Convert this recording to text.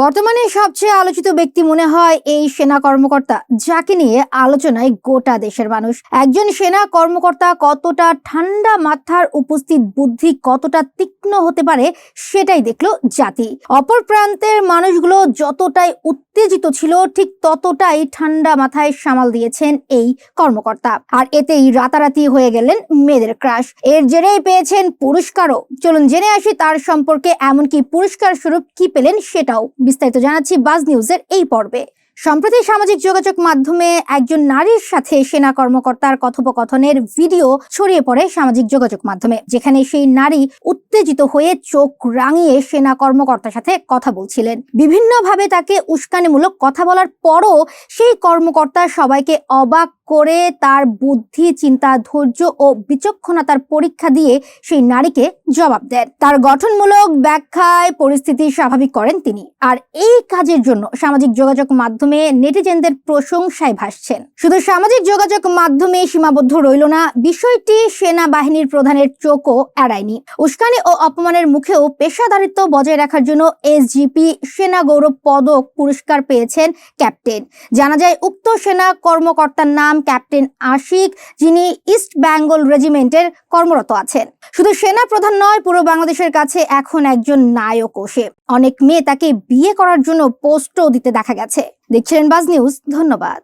বর্তমানে সবচেয়ে আলোচিত ব্যক্তি মনে হয় এই সেনা কর্মকর্তা, যাকে নিয়ে আলোচনায় গোটা দেশের মানুষ। একজন সেনা কর্মকর্তা কতটা ঠান্ডা মাথার উপস্থিত বুদ্ধি কতটা তীক্ষ্ণ হতে পারে সেটাই দেখল জাতি। অপর প্রান্তের মানুষগুলো যতটাই উত্তেজিত ছিল, ঠিক ততটাই ঠান্ডা মাথায় সামাল দিয়েছেন এই কর্মকর্তা। আর এতেই রাতারাতি হয়ে গেলেন মেয়েদের ক্রাশ। এর জেরেই পেয়েছেন পুরস্কারও। চলুন জেনে আসি তার সম্পর্কে এমনকি পুরস্কার স্বরূপ কি পেলেন সেটাও। বিস্তারিত জানাচ্ছি বাজ নিউজের এই পর্বে। সম্প্রতি সামাজিক যোগাযোগ মাধ্যমে একজন নারীর সাথে সেনা কর্মকর্তার কথোপকথনের ভিডিও ছড়িয়ে পড়ে সামাজিক যোগাযোগ মাধ্যমে, যেখানে সেই নারী উত্তেজিত হয়ে চোখ রাঙিয়ে সেনা কর্মকর্তার সাথে কথা বলছিলেন। বিভিন্নভাবে তাকে উস্কানিমূলক কথা বলার পরও সেই কর্মকর্তা সবাইকে অবাক করে তার বুদ্ধি, চিন্তা, ধৈর্য ও বিচক্ষণতার পরীক্ষা দিয়ে সেই নারীকে জবাব দেন। তার গঠনমূলক ব্যাখ্যায় পরিস্থিতি স্বাভাবিক করেন তিনি। আর এই কাজের জন্য সামাজিক যোগাযোগ মাধ্যমে নেটিজেনদের প্রশংসায় ভাসছেন। শুধু সামাজিক যোগাযোগ মাধ্যমে সীমাবদ্ধ রইল না, বিষয়টি সেনাবাহিনীর প্রধানের চোখও এড়ায়নি। উস্কানি ও অপমানের মুখেও পেশাদারিত্ব বজায় রাখার জন্য এসজিপি সেনা গৌরব পদক পুরস্কার পেয়েছেন ক্যাপ্টেন। জানা যায়, উক্ত সেনা কর্মকর্তার নাম ক্যাপ্টেন আশিক, যিনি ইস্ট বেঙ্গল রেজিমেন্টের কর্মরত আছেন। শুধু সেনা প্রধান নয়, পুরো বাংলাদেশের কাছে এখন একজন নায়কও সে। অনেক মেয়ে তাকে বিয়ে করার জন্য পোস্টও দিতে দেখা গেছে। দেখছিলেন বাজ নিউজ ধন্যবাদ।